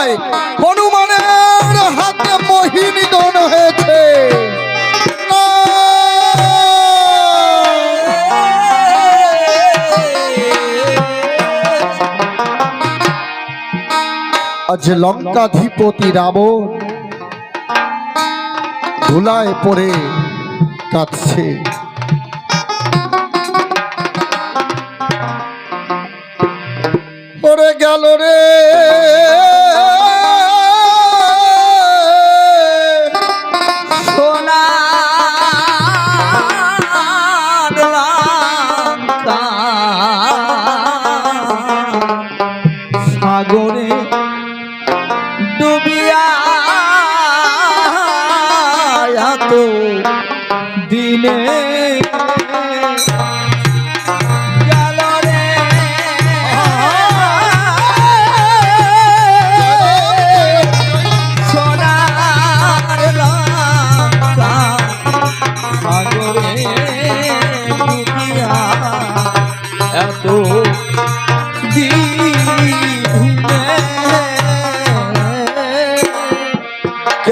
নয় হনুমানের হাতে মোহিনী দন হয়েছে! আজ লঙ্কাধিপতি রাবণ ধুলায় পড়ে কাঁদছে। পড়ে গেল রে। তো দিনে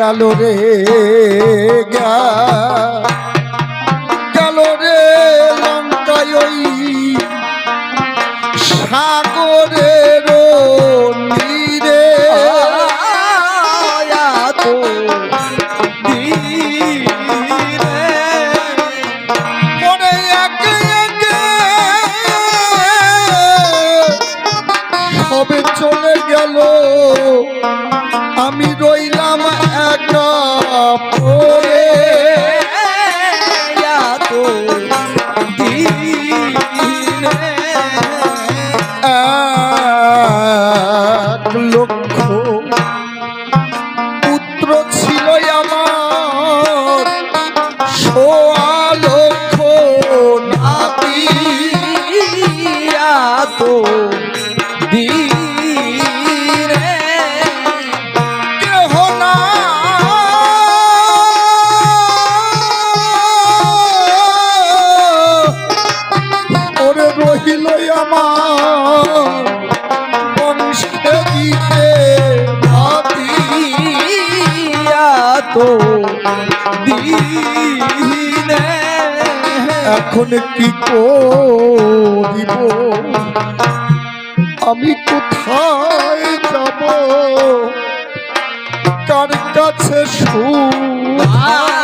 গেল রে গেল রে লঙ্কায় ওই সাগরের সবে চলে গেল। আমি রইলাম একা পড়ে লক্ষ পুত্র ছিল আমার। সোয়া লক্ষ নাতি আয়াতো এখন কি করিব? আমি কোথায় যাব? কার কাছে সুধা